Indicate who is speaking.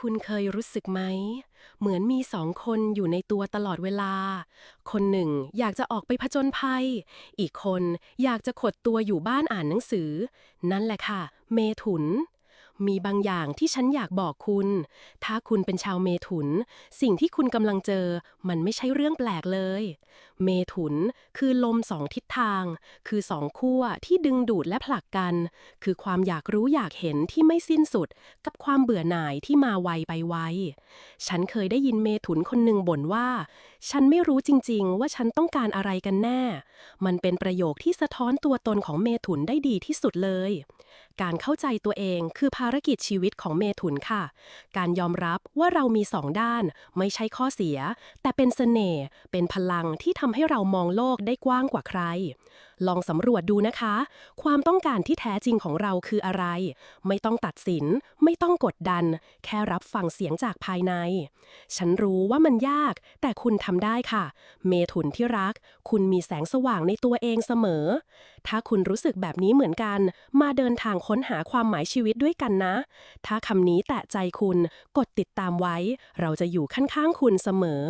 Speaker 1: คุณเคยรู้สึกไหม เหมือนมีสองคนอยู่ในตัวตลอดเวลา คนหนึ่งอยากจะออกไปผจญภัย อีกคนอยากจะขดตัวอยู่บ้านอ่านหนังสือ นั่นแหละค่ะ เมถุน มีบางอย่างที่ฉันอยากบอกคุณ ถ้าคุณเป็นชาวเมถุน สิ่งที่คุณกำลังเจอ มันไม่ใช่เรื่องแปลกเลย เมถุนคือลมสองทิศทาง คือสองขั้วที่ดึงดูดและผลักกัน คือความอยากรู้อยากเห็นที่ไม่สิ้นสุด กับความเบื่อหน่ายที่มาไวไปไว ฉันเคยได้ยินเมถุนคนหนึ่งบ่นว่า ฉันไม่รู้จริง ๆ ว่าฉันต้องการอะไรกันแน่ มันเป็นประโยคที่สะท้อนตัวตนของเมถุนได้ดีที่สุดเลย การเข้าใจตัวเองคือภาารกิจชีวิตของเมถุนค่ะ การยอมรับว่าเรามีสองด้าน ไม่ใช่ข้อเสีย แต่เป็นเสน่ห์เป็นพลังที่ทำให้เรามองโลกได้กว้างกว่าใครลองสำรวจดูนะคะ ความต้องการที่แท้จริงของเราคืออะไร ไม่ต้องตัดสิน ไม่ต้องกดดัน แค่รับฟังเสียงจากภายใน ฉันรู้ว่ามันยาก แต่คุณทำได้ค่ะ เมถุนที่รัก คุณมีแสงสว่างในตัวเองเสมอ ถ้าคุณรู้สึกแบบนี้เหมือนกัน มาเดินทางค้นหาความหมายชีวิตด้วยกันนะ ถ้าคำนี้แตะใจคุณ กดติดตามไว้ เราจะอยู่ข้างๆคุณเสมอ